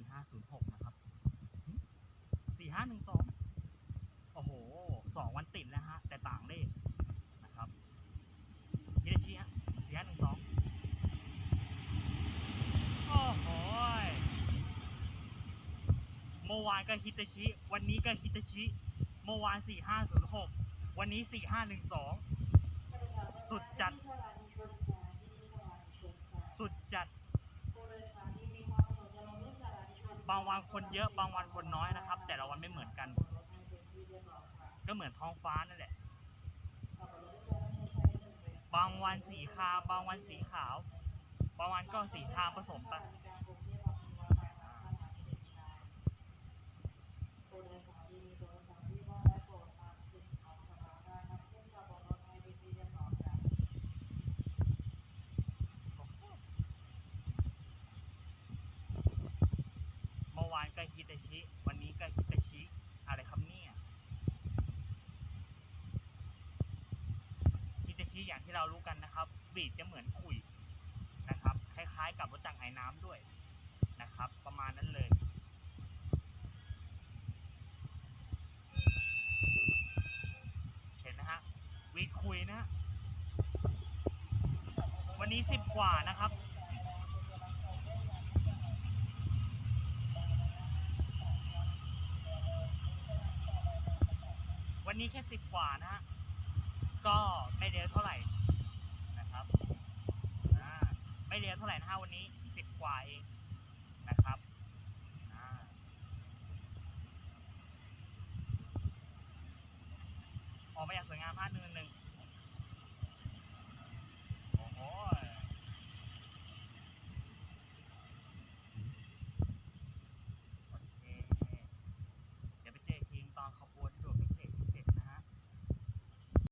ี่ห้าศูนย์หกนะครับสี่ห้าหนึ่งสองโอ้โหสองวันติดแล้วฮะ แต่ต่างเลขนะครับฮิเดชิฮะสี่ห้าหนึ่งสองโอ้โหยเมื่อวานก็ฮิตาชิ วันนี้ก็ฮิตาชิ เมื่อวานสี่ห้าศูนย์หกวันนี้สี่ห้าหนึ่งสองสุดจัด สุดจัด บางวันคนเยอะบางวันคนน้อยนะครับ แต่ละวันไม่เหมือนกัน ก็เหมือนท้องฟ้านั่นแหละ บางวันสีคาบางวันสีขาว บางวันก็สีคาผสมไปเมื่อวาน ก็ฮิตาชิ วันนี้ก็ฮิตาชิ อะไรครับเนี่ยฮิตาชิอย่างที่เรารู้กันนะครับบีดจะเหมือนขุยนะครับ คล้ายๆ กับรถจักรไอ้น้ำด้วยนะครับ ประมาณนั้นเลยเห็นนะฮะวีดคุยนะฮะวันนี้สิบกว่านะครับ วันนี้แค่สิบกว่านะฮะก็ไม่เร็วเท่าไหร่นะครับไม่เร็วเท่าไหร่นะฮะวันนี้สิบกว่าเองนะครับออกมาอย่างสวยงามภาพหนึ่งหนึ่ง